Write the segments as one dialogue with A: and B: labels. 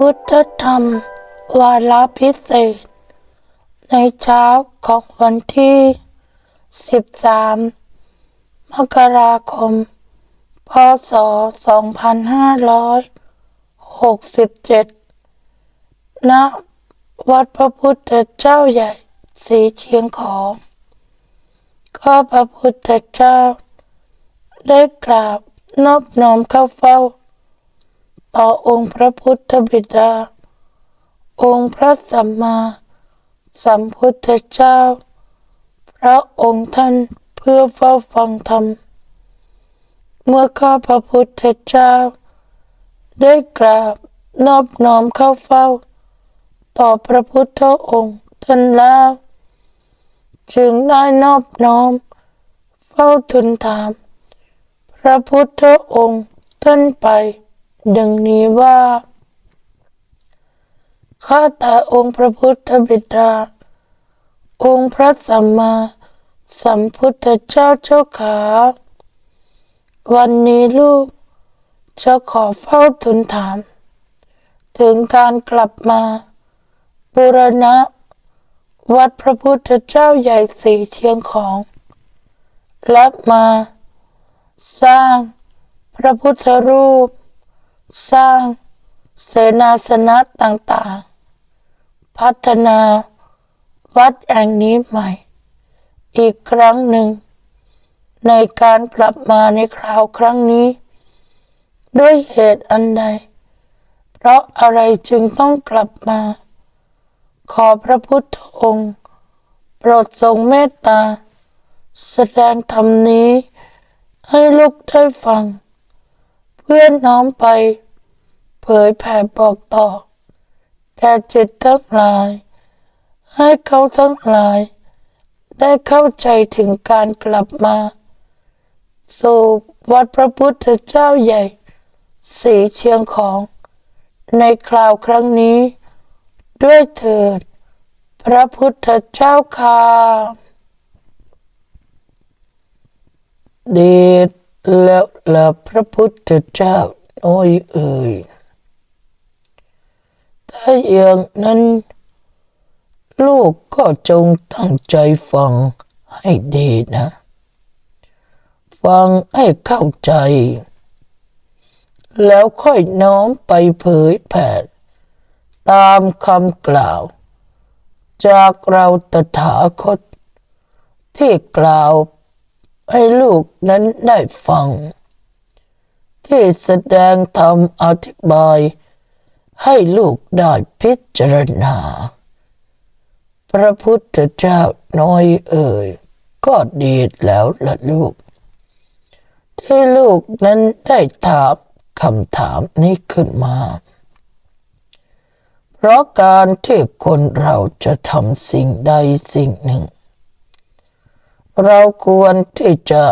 A: พุทธธรรม วาระพิเศษ ในเช้าของวันที่ 13 มกราคม พศ 2567 ณ วัดพระพุทธเจ้าใหญ่สีเชียงของก็พระพุทธเจ้า ได้กราบนอบน้อมเข้าเฝ้า ต่อองค์พระพุทธบิดา องค์พระสัมมาสัมพุทธเจ้า พระองค์ท่านเพื่อเฝ้าฟังธรรม เมื่อข้าพระพุทธเจ้า ได้กราบนอบน้อมเข้าเฝ้า ต่อพระพุทธองค์ท่านแล้วจึงได้นอบน้อม เฝ้าทูลถาม พระพุทธองค์ท่านไป ดังนี้ว่าข้าแต่องค์พระพุทธบิดา องค์พระสัมมาสัมพุทธเจ้าเจ้าขา วันนี้ลูกจะขอเฝ้าทูลถาม ถึงการกลับมาบูรณะ วัดพระพุทธเจ้าใหญ่สีเชียงของ และมา สร้างพระพุทธรูป สร้างเสนาสนะต่างๆ พัฒนาวัดแห่งนี้ใหม่ อีกครั้งหนึ่ง ในการกลับมาในคราวครั้งนี้ ด้วยเหตุอันใด เพราะอะไรจึงต้องกลับมา ขอพระพุทธองค์ โปรดทรงเมตตา แสดงธรรมนี้ให้ลูกได้ฟัง เพื่อนน้อมไป เผยแผ่บอกต่อแก่จิตทั้งหลาย ให้เขาทั้งหลาย ได้เข้าใจถึงการกลับมาสู่วัดพระพุทธเจ้าใหญ่ สีเชียงของ ในคราวครั้งนี้ ด้วยเถิด พระพุทธเจ้าค่ะเดช แล้วละพระพุทธเจ้าโอ้ยเอ่ยถ้าอย่างนั้น ลูกก็จงตั้งใจฟังให้ดีนะ ฟังให้เข้าใจ แล้วค่อยน้อมไปเผยแผ่ตามคำกล่าว จากเราตถาคต ที่กล่าว ให้ลูกนั้นได้ฟัง ที่แสดงธรรมอธิบาย ให้ลูกได้พิจารณา พระพุทธเจ้าน้อยเอ่ย ก็ดีแล้วละลูก ที่ลูกนั้นได้ถามคำถามนี้ขึ้นมา เพราะการที่คนเราจะทำสิ่งใดสิ่งหนึ่ง เราควรที่จะ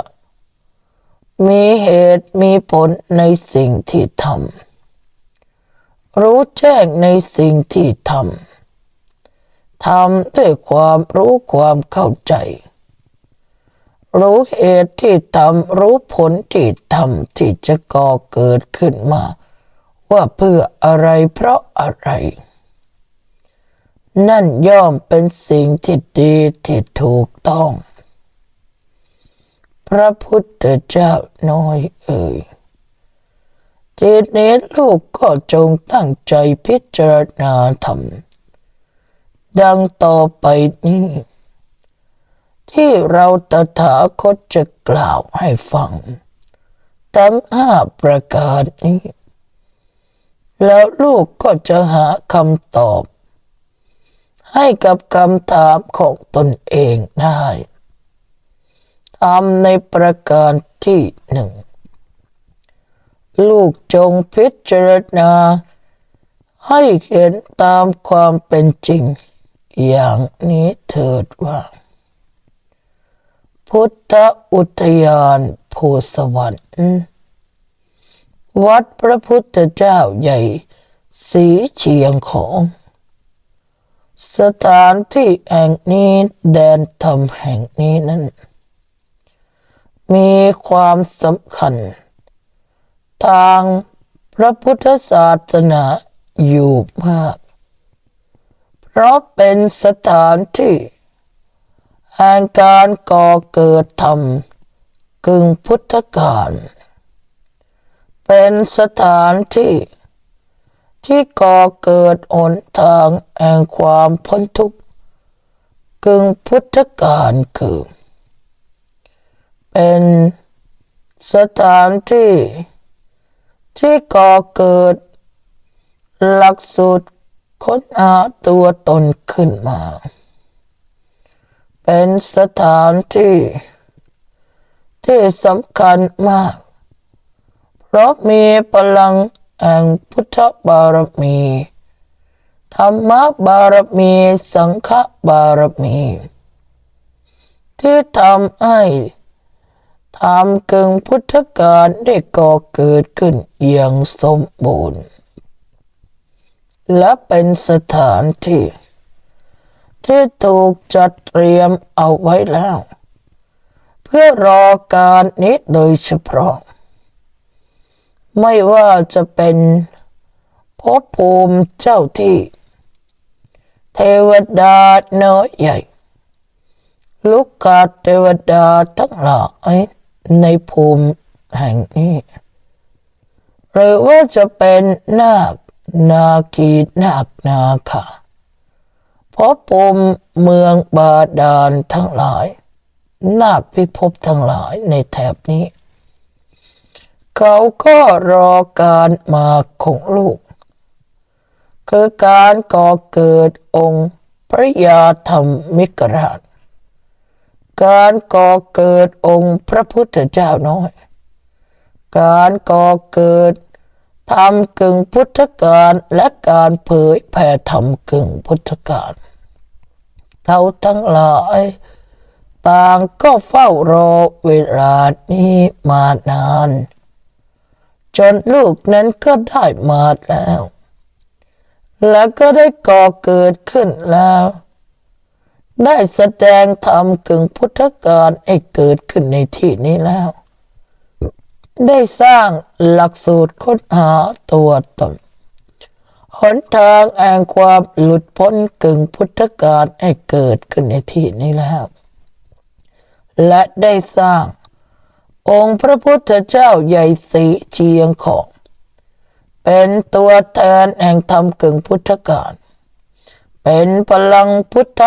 A: มีเหตุมีผลในสิ่งที่ทำรู้แจ้งในสิ่งที่ทำทำด้วยความรู้ความเข้าใจ รู้เหตุที่ทำรู้ผลที่ทำที่จะก่อเกิดขึ้นมา ว่าเพื่ออะไรเพราะอะไร นั่นย่อมเป็นสิ่งที่ดีที่ถูกต้อง ระพุทธเจ้าน้อยเอ่ยทีนี้ลูกก็จงตั้งใจพิจารณาธรรม ดังต่อไปนี้ ที่เราตถาคตจะกล่าวให้ฟัง ทั้งห้าประการนี้ แล้วลูกก็จะหาคำตอบ ให้กับคำถามของตนเองได้ ทำในประการที่หนึ่งลูกจงพิจารณา ให้เห็นตามความเป็นจริง อย่างนี้เถิดว่า พุทธอุทยานภูสวรรค์วัดพระพุทธเจ้าใหญ่ สีเชียงของ สถานที่แห่งนี้แดนธรรมแห่งนี้นั้น มีความสำคัญ ทางพระพุทธศาสนาอยู่มาก เพราะเป็นสถานที่แห่งการก่อเกิดธรรมกึ่งพุทธกาลเป็นสถานที่ ที่ก่อเกิดหนทางแห่งความพ้นทุกข์กึ่งพุทธกาลคือ เป็นสถานที่ ที่ก่อเกิด หลักสูตรค้นหาตัวตนขึ้นมา เป็นสถานที่ ที่สำคัญมาก เพราะมีพลังแห่งพุทธบารมี ธรรมบารมี สังฆบารมี ที่ทำให้ ทำกึ่งพุทธกาลได้ก่อเกิดขึ้นอย่างสมบูรณ์ และเป็นสถานที่ ที่ถูกจัดเตรียมเอาไว้แล้ว เพื่อรอการนี้โดยเฉพาะ ไม่ว่าจะเป็นภพภูมิเจ้าที่ เทวดาน้อยใหญ่ลูกกาเทวดาทั้งหลาย ในภูมิแห่งนี้ หรือว่าจะเป็นนาคนาคีนาคนาคาเพราะภูมิเมืองบาดาลทั้งหลาย นาคพิภพทั้งหลายในแถบนี้ เขาก็รอการมาของลูก คือการก่อเกิดองค์พระยาธรรมิกราช การก่อเกิดองค์พระพุทธเจ้าน้อย การก่อเกิดธรรมกึ่งพุทธกาลและการเผยแผ่ธรรมกึ่งพุทธกาลเขาทั้งหลาย ต่างก็เฝ้ารอเวลานี้มานาน จนลูกนั้นก็ได้มาแล้ว แล้วก็ได้ก่อเกิดขึ้นแล้ว ได้แสดงธรรมกึ่งพุทธกาลให้เกิดขึ้นในที่นี้แล้ว ได้สร้างหลักสูตรค้นหาตัวตนหนทางแห่งความหลุดพ้นกึ่งพุทธกาลให้เกิดขึ้นในที่นี้แล้ว และได้สร้าง องค์พระพุทธเจ้าใหญ่สีเชียงของ เป็นตัวแทนแห่งธรรมกึ่งพุทธกาลเป็นพลังพุทธ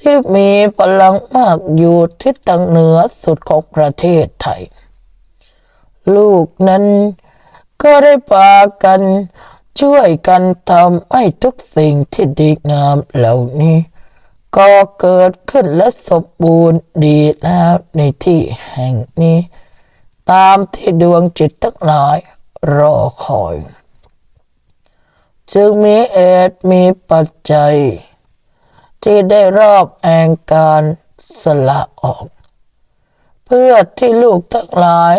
A: ที่มีพลังมากอยู่ทิศทางเหนือสุดของประเทศไทย ลูกนั้นก็ได้พากันช่วยกันทำให้ทุกสิ่งที่ดีงามเหล่านี้ ก็เกิดขึ้นและสมบูรณ์ดีแล้วในที่แห่งนี้ ตามที่ดวงจิตทั้งหลายรอคอย จึงมีเอตมีปัจจัย ที่ได้รอบแองการสละออก เพื่อที่ลูกทั้งหลาย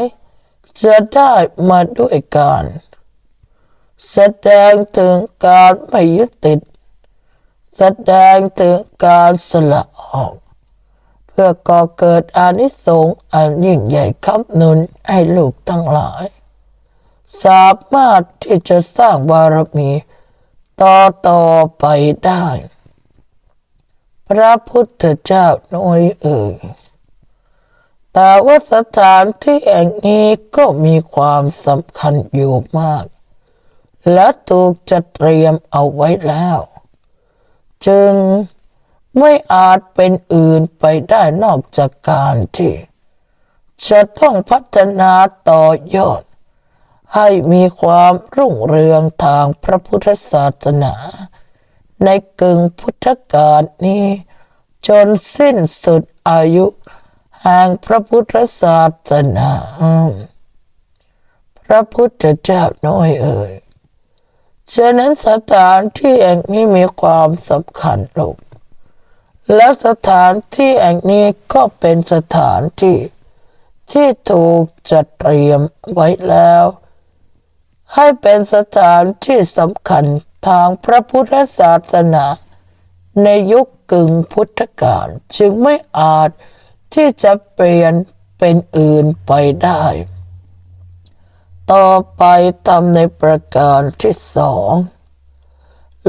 A: จะได้มาด้วยการแสดงถึงการไม่ยึดติด แสดงถึงการสละออก เพื่อก่อเกิดอานิสงส์อันยิ่งใหญ่คำหนุนให้ลูกทั้งหลาย สามารถที่จะสร้างบารมีต่อต่อไปได้ พระพุทธเจ้าน้อยเอ่ยแต่ว่าสถานที่แห่งนี้ก็มีความสำคัญอยู่มาก และถูกจัดเตรียมเอาไว้แล้ว จึงไม่อาจเป็นอื่นไปได้นอกจากการที่ จะต้องพัฒนาต่อยอด ให้มีความรุ่งเรืองทางพระพุทธศาสนา ในกึ่งพุทธกาลนี้ จนสิ้นสุดอายุแห่งพระพุทธศาสนา พระพุทธเจ้าน้อยเอ่ยฉะนั้นสถานที่แห่งนี้มีความสำคัญลูกแล้วสถานที่แห่งนี้ก็เป็นสถานที่ ที่ถูกจัดเตรียมไว้แล้ว ให้เป็นสถานที่สำคัญ ทางพระพุทธศาสนา ในยุคกึ่งพุทธกาลจึงไม่อาจที่จะเปลี่ยนเป็นอื่นไปได้ ต่อไปทำในประการที่สอง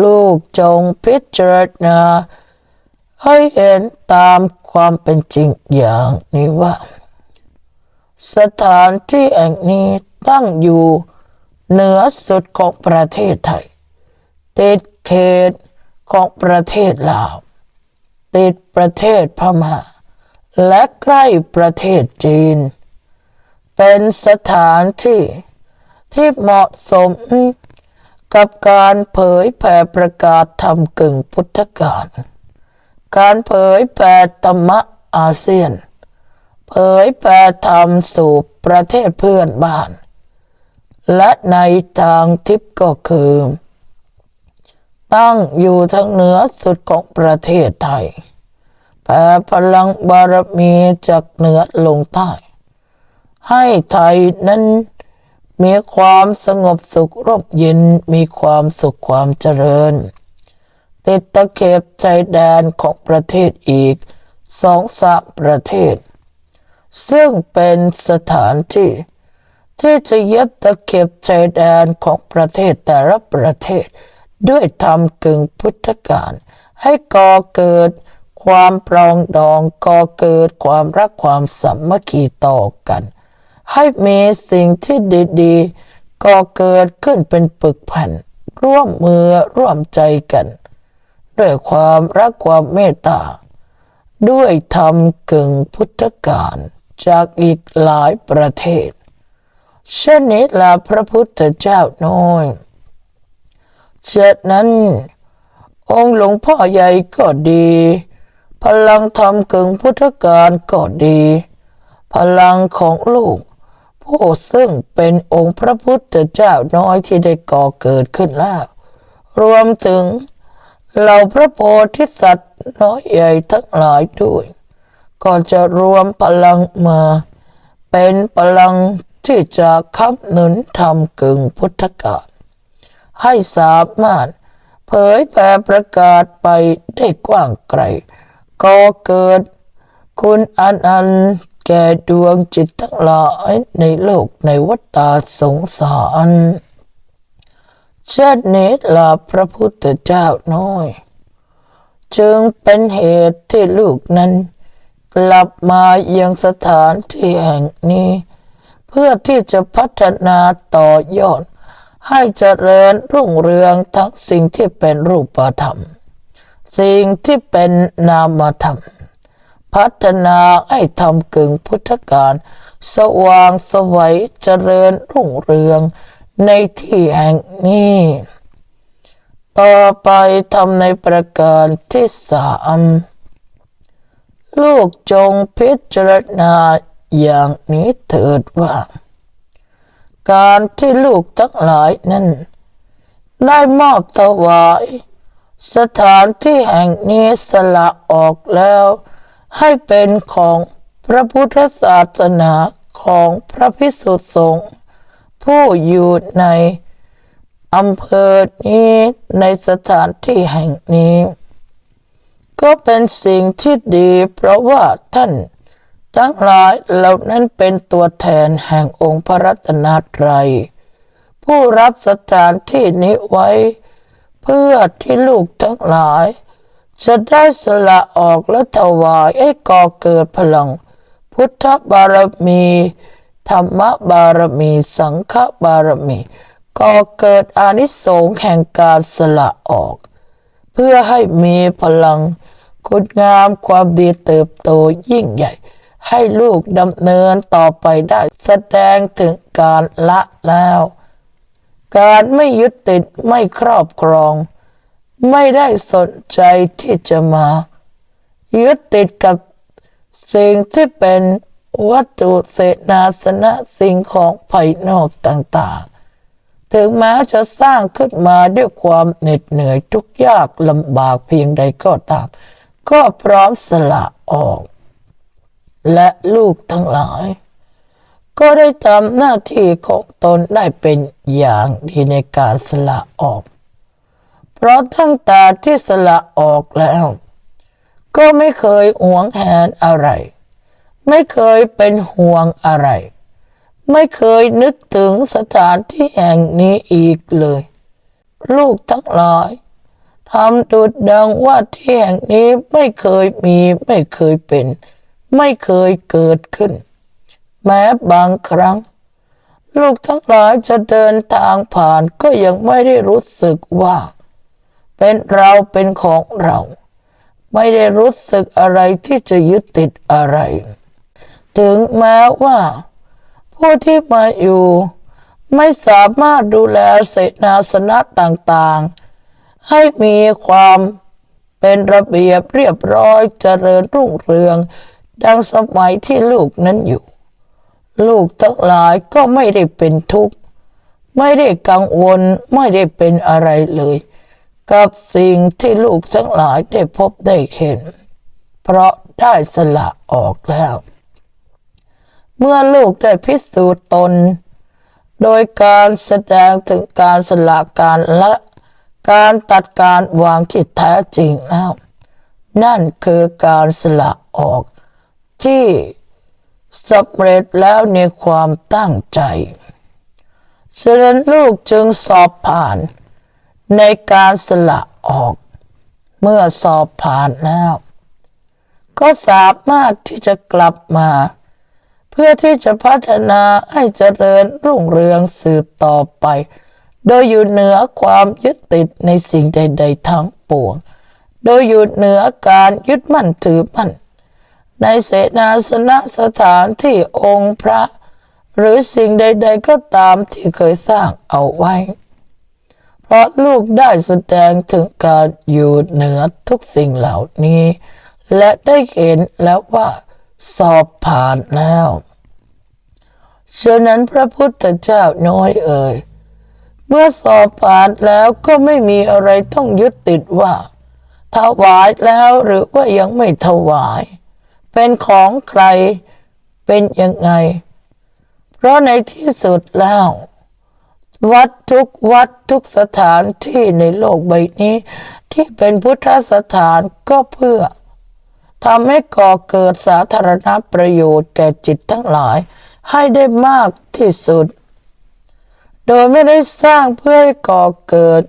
A: ลูกจงพิจารณาให้เห็นตามความเป็นจริงอย่างนี้ว่า สถานที่แห่งนี้ตั้งอยู่เหนือสุดของประเทศไทย ติดเขตของประเทศลาว ติดประเทศพม่า และใกล้ประเทศจีน เป็นสถานที่ที่เหมาะสมกับการเผยแผ่ประกาศธรรมกึ่งพุทธกาลการเผยแผ่ธรรมะอาเซียน เผยแผ่ธรรมสู่ประเทศเพื่อนบ้าน และในทางทิพย์ก็คือ ตั้งอยู่ทางเหนือสุดของประเทศไทยแผ่พลังบารมีจากเหนือลงใต้ ให้ไทยนั้นมีความสงบสุขร่มเย็นมีความสุขความเจริญ ติดตะเข็บชายแดนของประเทศอีกสองสามประเทศ ซึ่งเป็นสถานที่ ที่จะยึดตะเข็บชายแดนของประเทศแต่ละประเทศ ด้วยธรรมกึ่งพุทธกาลให้ก่อเกิดความปรองดองก่อเกิดความรักความสามัคคีต่อกัน ให้มีสิ่งที่ดีๆก่อเกิดขึ้นเป็นปึกแผ่น ร่วมมือร่วมใจกัน ด้วยความรักความเมตตา ด้วยธรรมกึ่งพุทธกาลจากอีกหลายประเทศเช่นนี้ลาพระพุทธเจ้าน้อย เช่นนั้น องค์หลวงพ่อใหญ่ก็ดี พลังธรรมกึ่งพุทธกาลก็ดี พลังของลูกผู้ซึ่งเป็นองค์พระพุทธเจ้าน้อยที่ได้ก่อเกิดขึ้นแล้ว รวมถึงเหล่าพระโพธิสัตว์น้อยใหญ่ทั้งหลายด้วย ก็จะรวมพลังมา เป็นพลังที่จะค้ำหนุนธรรมกึ่งพุทธกาล ให้สามารถ เผยแผ่ประกาศไปได้กว้างไกลก็เกิด คุณอันอันแก่ดวงจิตทั้งหลายในโลกในวัฏฏสงสารเช่นนี้ล่ะพระพุทธเจ้าน้อย จึงเป็นเหตุที่ลูกนั้น กลับมายังสถานที่แห่งนี้ เพื่อที่จะพัฒนาต่อยอด ให้เจริญรุ่งเรืองทั้งสิ่งที่เป็นรูปธรรม สิ่งที่เป็นนามธรรม พัฒนาให้ทำกึ่งพุทธการสว่างสวัยเจริญรุ่งเรืองในที่แห่งนี้ ต่อไปทำในประการที่สามลูกจงพิจารณาอย่างนี้เถิดว่า การที่ลูกทั้งหลายนั้นได้มอบถวาย สถานที่แห่งนี้สละออกแล้ว ให้เป็นของพระพุทธศาสนาของพระพิสุทธิสงฆ์ผู้อยู่ในอำเภอนี้ในสถานที่แห่งนี้ ก็เป็นสิ่งที่ดีเพราะว่าท่าน ทั้งหลายเหล่านั้นเป็นตัวแทนแห่งองค์พระรัตนตรัย ผู้รับสถานที่นี้ไว้ เพื่อที่ลูกทั้งหลาย จะได้สละออกและถวายให้ก่อเกิดพลัง พุทธบารมี ธรรมบารมี สังฆบารมีก่อเกิดอานิสงส์แห่งการสละออก เพื่อให้มีพลังคุณงามความดีเติบโตยิ่งใหญ่ ให้ลูกดำเนินต่อไปได้แสดงถึงการละแล้ว การไม่ยึดติดไม่ครอบครอง ไม่ได้สนใจที่จะมา ยึดติดกับสิ่งที่เป็นวัตถุเศนาสนะสิ่งของภายนอกต่างๆ ถึงแม้จะสร้างขึ้นมาด้วยความเหน็ดเหนื่อยทุกยากลำบากเพียงใดก็ตาม ก็พร้อมสละออก และลูกทั้งหลาย ก็ได้ทำหน้าที่ของตนได้เป็นอย่างดีในการสละออก เพราะตั้งแต่ที่สละออกแล้ว ก็ไม่เคยหวงแหนอะไร ไม่เคยเป็นห่วงอะไร ไม่เคยนึกถึงสถานที่แห่งนี้อีกเลย ลูกทั้งหลายทำดุดดังว่าที่แห่งนี้ไม่เคยมีไม่เคยเป็น ไม่เคยเกิดขึ้น แม้บางครั้ง ลูกทั้งหลายจะเดินทางผ่านก็ยังไม่ได้รู้สึกว่า เป็นเราเป็นของเรา ไม่ได้รู้สึกอะไรที่จะยึดติดอะไร ถึงแม้ว่า ผู้ที่มาอยู่ ไม่สามารถดูแลเสนาสนะต่างๆ ให้มีความเป็นระเบียบเรียบร้อยเจริญรุ่งเรือง ดังสมัยที่ลูกนั้นอยู่ ลูกทั้งหลายก็ไม่ได้เป็นทุกข์ ไม่ได้กังวลไม่ได้เป็นอะไรเลย กับสิ่งที่ลูกทั้งหลายได้พบได้เห็น เพราะได้สละออกแล้ว เมื่อลูกได้พิสูจน์ตน โดยการแสดงถึงการสละการละการตัดการวางที่แท้จริงแล้ว นั่นคือการสละออก ที่สำเร็จแล้วในความตั้งใจฉะนั้นลูกจึงสอบผ่านในการสละออก เมื่อสอบผ่านแล้ว ก็สามารถที่จะกลับมา เพื่อที่จะพัฒนาให้เจริญรุ่งเรืองสืบต่อไป โดยอยู่เหนือความยึดติดในสิ่งใด ๆ ทั้งปวง โดยอยู่เหนือการยึดมั่นถือมั่น ในเสนาสนะสถานที่องค์พระ หรือสิ่งใด ๆ ก็ตามที่เคยสร้างเอาไว้ เพราะลูกได้แสดงถึงการอยู่เหนือทุกสิ่งเหล่านี้ และได้เห็นแล้วว่าสอบผ่านแล้วฉะนั้นพระพุทธเจ้าน้อยเอ่ย เมื่อสอบผ่านแล้วก็ไม่มีอะไรต้องยึดติดว่า ถวายแล้วหรือว่ายังไม่ถวาย เป็นของใครเป็นยังไง เพราะในที่สุดแล้ว วัดทุกวัดทุกสถานที่ในโลกใบนี้ ที่เป็นพุทธสถานก็เพื่อทำให้ก่อเกิดสาธารณประโยชน์แก่จิตทั้งหลาย ให้ได้มากที่สุด โดยไม่ได้สร้างเพื่อให้ก่อเกิด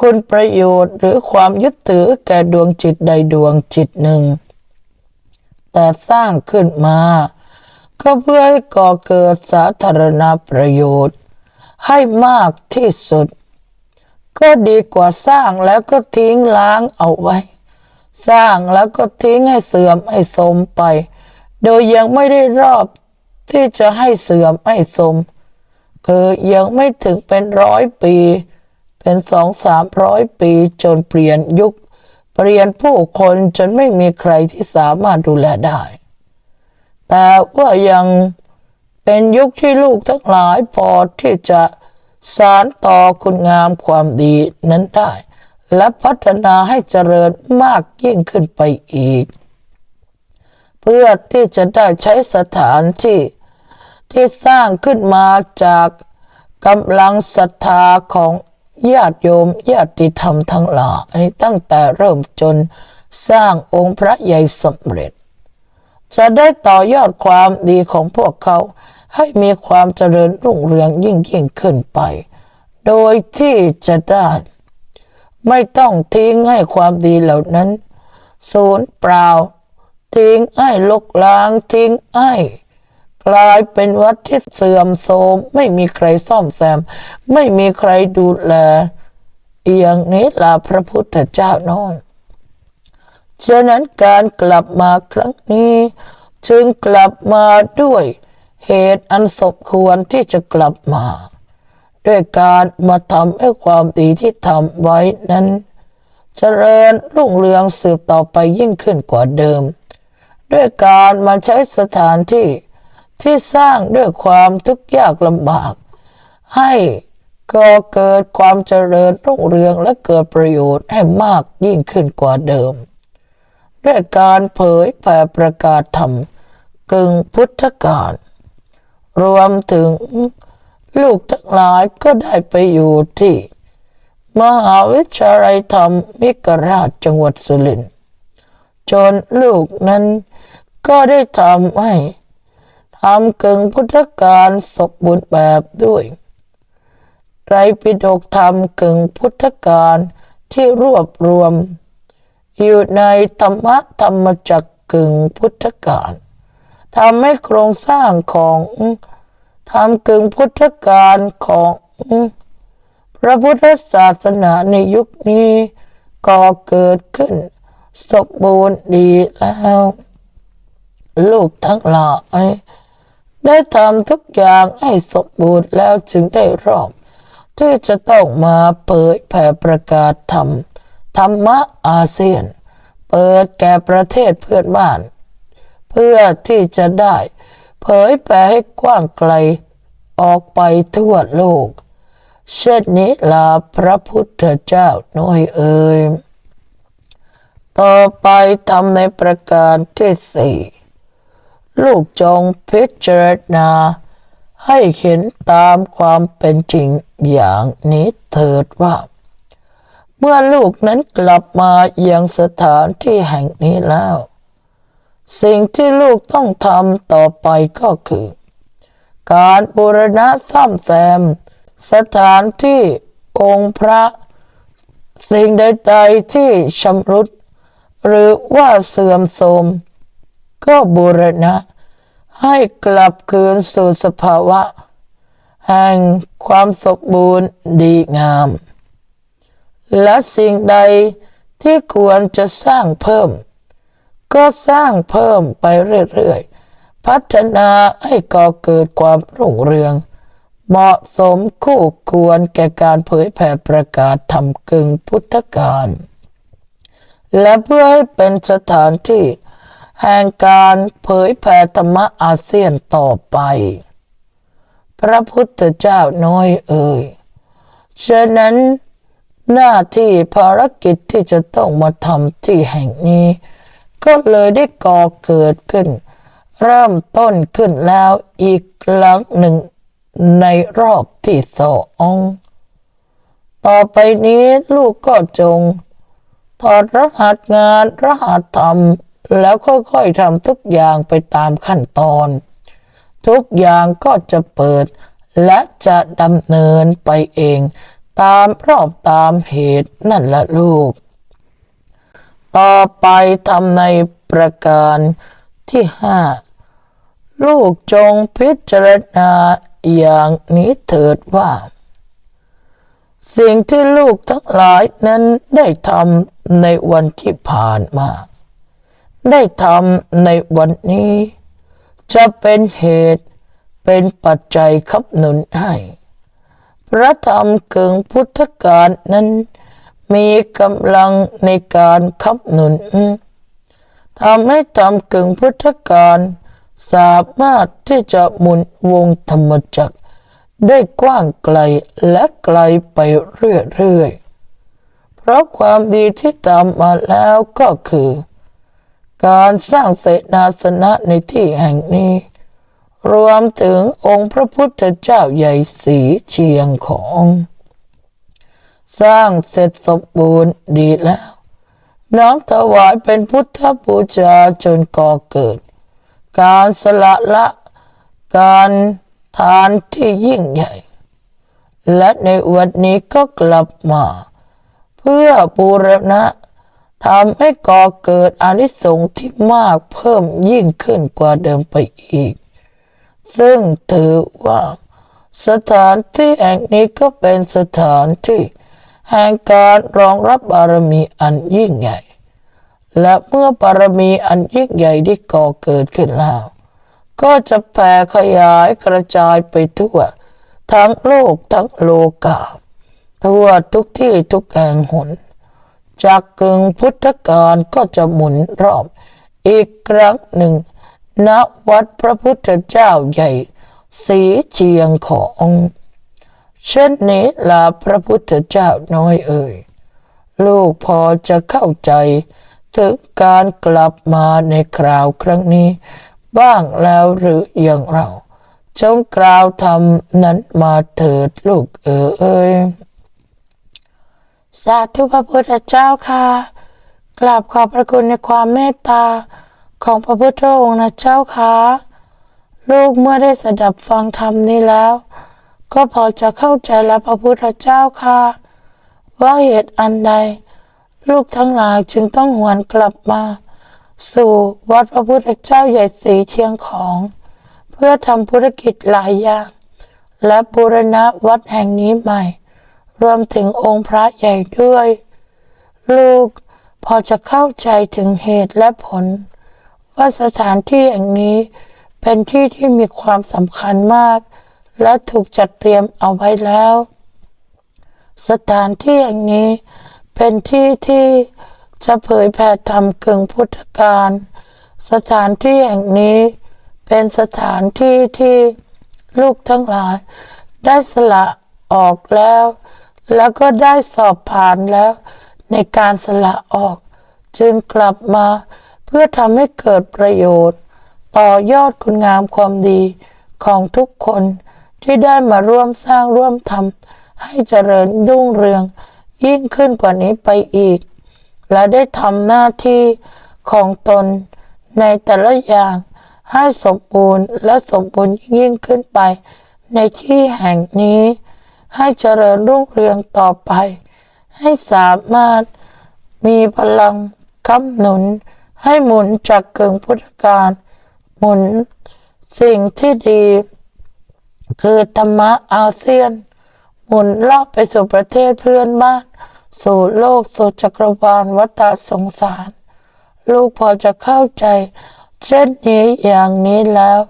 A: คุณประโยชน์หรือความยึดถือแก่ดวงจิตใดดวงจิตหนึ่ง แต่สร้างขึ้นมา ก็เพื่อให้ก่อเกิดสาธารณประโยชน์ ให้มากที่สุด ก็ดีกว่าสร้างแล้วก็ทิ้งล้างเอาไว้ สร้างแล้วก็ทิ้งให้เสื่อมให้สมไป โดยยังไม่ได้รอบที่จะให้เสื่อมให้สมคือยังไม่ถึงเป็นร้อยปี เป็นสองสามร้อยปีจนเปลี่ยนยุค เปลี่ยนผู้คนจนไม่มีใครที่สามารถดูแลได้ แต่ว่ายังเป็นยุคที่ลูกทั้งหลายพอที่จะสารต่อคุณงามความดีนั้นได้ และพัฒนาให้เจริญมากยิ่งขึ้นไปอีก เพื่อที่จะได้ใช้สถานที่ที่สร้างขึ้นมาจากกำลังศรัทธาของ ญาติโยมญาติธรรมทั้งหลายตั้งแต่เริ่มจนสร้างองค์พระใหญ่สำเร็จ จะได้ต่อยอดความดีของพวกเขาให้มีความเจริญรุ่งเรืองยิ่งยิ่งขึ้นไป โดยที่จะได้ ไม่ต้องทิ้งให้ความดีเหล่านั้น สูญเปล่า ทิ้งให้ลกล้างทิ้งให้ กลายเป็นวัดที่เสื่อมโทรมไม่มีใครซ่อมแซม ไม่มีใครดูแลอย่างนี้ล่ะพระพุทธเจ้าน้อยฉะนั้นการกลับมาครั้งนี้ จึงกลับมาด้วยเหตุอันสมควรที่จะกลับมา ด้วยการมาทำให้ความดีที่ทำไว้นั้นเจริญรุ่งเรืองสืบต่อไปยิ่งขึ้นกว่าเดิม ด้วยการมาใช้สถานที่ ที่สร้างด้วยความทุกข์ยากลำบาก ให้ก่อเกิดความเจริญรุ่งเรืองและเกิดประโยชน์ให้มากยิ่งขึ้นกว่าเดิม ด้วยการเผยแผ่ประกาศธรรมกึ่งพุทธกาลรวมถึงลูกทั้งหลายก็ได้ไปอยู่ที่ มหาวิทยาลัยธรรมมิกราชจังหวัดสุรินทร์จนลูกนั้นก็ได้ทำให้ ทำกึ่งพุทธการสมบูรณ์แบบด้วย ไรปิฎกธรรมกึ่งพุทธการที่รวบรวม อยู่ในธรรมะธรรมจักกึ่งพุทธการทำให้โครงสร้างของทำกึ่งพุทธการของพระพุทธศาสนาในยุคนี้ก็เกิดขึ้น สมบูรณ์ดีแล้ว ลูกทั้งหลาย ได้ทำทุกอย่างให้สมบูรณ์แล้วจึงได้รอบ ที่จะต้องมาเผยแผ่ประกาศธรรม ธรรมะอาเซียน เปิดแก่ประเทศเพื่อนบ้าน เพื่อที่จะได้ เผยแผ่ให้กว้างไกลออกไปทั่วโลก เช่นนี้ลาพระพุทธเจ้าน้อยเอ่ยต่อไปทำในประการที่สี่ ลูกจงพิจารณา ให้เห็นตามความเป็นจริงอย่างนี้เถิดว่า เมื่อลูกนั้นกลับมายังสถานที่แห่งนี้แล้ว สิ่งที่ลูกต้องทำต่อไปก็คือ การบูรณะซ่อมแซม สถานที่องค์พระ สิ่งใด ๆที่ชำรุด หรือว่าเสื่อมโทรม ก็บูรณะ ให้กลับคืนสู่สภาวะ แห่งความสมบูรณ์ดีงาม และสิ่งใดที่ควรจะสร้างเพิ่ม ก็สร้างเพิ่มไปเรื่อยๆ พัฒนาให้ก่อเกิดความรุ่งเรือง เหมาะสมคู่ควรแก่การเผยแผ่ประกาศทำกึ่งพุทธการและเพื่อให้เป็นสถานที่ แห่งการเผยแผ่ธรรมะอาเซียนต่อไป พระพุทธเจ้าน้อยเอ่ย ฉะนั้นหน้าที่ภารกิจที่จะต้องมาทำที่แห่งนี้ ก็เลยได้ก่อเกิดขึ้น เริ่มต้นขึ้นแล้วอีกครั้งหนึ่งในรอบที่สองต่อไปนี้ลูกก็จงถอดรหัสงานรหัสทำ แล้วค่อยๆทำทุกอย่างไปตามขั้นตอน ทุกอย่างก็จะเปิด และจะดำเนินไปเอง ตามรอบตามเหตุนั่นละลูก ต่อไปทำในประการที่ห้าลูกจงพิจารณาอย่างนี้เถิดว่า สิ่งที่ลูกทั้งหลายนั้นได้ทำในวันที่ผ่านมา ได้ทำในวันนี้ จะเป็นเหตุเป็นปัจจัยขับหนุนให้ พระธรรมเกิงพุทธการนั้น มีกำลังในการขับหนุนทำให้ธรรมกึ่งพุทธการสามารถที่จะหมุนวงธรรมจักร ได้กว้างไกลและไกลไปเรื่อยๆ เพราะความดีที่ตามมาแล้วก็คือ การสร้างเสนาสนะในที่แห่งนี้ รวมถึงองค์พระพุทธเจ้าใหญ่สีเชียงของ สร้างเสร็จสมบูรณ์ดีแล้ว น้อมถวายเป็นพุทธบูชาจนก่อเกิด การสละละการทานที่ยิ่งใหญ่ และในวันนี้ก็กลับมา เพื่อบูรณะ ทำให้ก่อเกิดอนิสงส์ที่มากเพิ่มยิ่งขึ้นกว่าเดิมไปอีก ซึ่งถือว่า สถานที่แห่งนี้ก็เป็นสถานที่ แห่งการรองรับบารมีอันยิ่งใหญ่ และเมื่อบารมีอันยิ่งใหญ่ได้ก่อเกิดขึ้นแล้ว ก็จะแผ่ขยายกระจายไปทั่ว ทั้งโลกทั้งโลกาทั่วทุกที่ทุกแห่งหน จากกึ่งพุทธกาลก็จะหมุนรอบ อีกครั้งหนึ่ง ณวัดพระพุทธเจ้าใหญ่สีเชียงของเช่นนี้ลาพระพุทธเจ้าน้อยเอ่ย ลูกพอจะเข้าใจ ถึงการกลับมาในคราวครั้งนี้ บ้างแล้วหรืออย่างเรา จงกล่าวทำนั้นมาเถิดลูกเอ๋ย สาธุพระพุทธเจ้าค่ะกราบขอบพระคุณในความเมตตาของพระพุทธองค์นะเจ้าค่ะลูกเมื่อได้สดับฟังธรรมนี้แล้ว ก็พอจะเข้าใจแล้วพระพุทธเจ้าค่ะ ว่าเหตุอันใด ลูกทั้งหลายจึงต้องหวนกลับมา สู่วัดพระพุทธเจ้าใหญ่สีเชียงของ เพื่อทำธุรกิจหลายอย่าง และบูรณะวัดแห่งนี้ใหม่ รวมถึงองค์พระใหญ่ด้วย ลูกพอจะเข้าใจถึงเหตุและผล ว่าสถานที่แห่งนี้เป็นที่ที่มีความสำคัญมาก และถูกจัดเตรียมเอาไว้แล้ว สถานที่แห่งนี้เป็นที่ที่จะเผยแผ่ธรรมกึ่งพุทธการ สถานที่แห่งนี้เป็นสถานที่ที่ลูกทั้งหลายได้สละออกแล้ว แล้วก็ได้สอบผ่านแล้ว ในการสละออก จึงกลับมาเพื่อทำให้เกิดประโยชน์ ต่อยอดคุณงามความดีของทุกคนที่ได้มาร่วมสร้างร่วมทำให้เจริญรุ่งเรืองยิ่งขึ้นกว่านี้ไปอีก และได้ทำหน้าที่ของตนในแต่ละอย่างให้สมบูรณ์และสมบูรณ์ยิ่งขึ้นไป ในที่แห่งนี้ ให้เจริญรุ่งเรืองต่อไป ให้สามารถมีพลังค้ำหนุน ให้หมุนจากเกิงพุทธการ หมุนสิ่งที่ดี คือธรรมะอาเซียน หมุนรอบไปสู่ประเทศเพื่อนบ้าน สู่โลกสู่จักรวาลวัฏสงสาร ลูกพอจะเข้าใจ เช่นนี้อย่างนี้แล้ว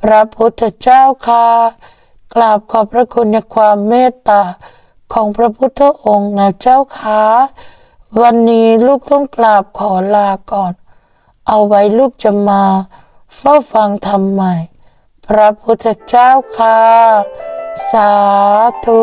A: พระพุทธเจ้าค่ะ กราบขอบพระคุณในความเมตตาของพระพุทธองค์นะเจ้าค่ะวันนี้ลูกต้องกราบขอลาก่อน เอาไว้ลูกจะมาเฝ้าฟังธรรมใหม่ พระพุทธเจ้าค่ะ สาธุ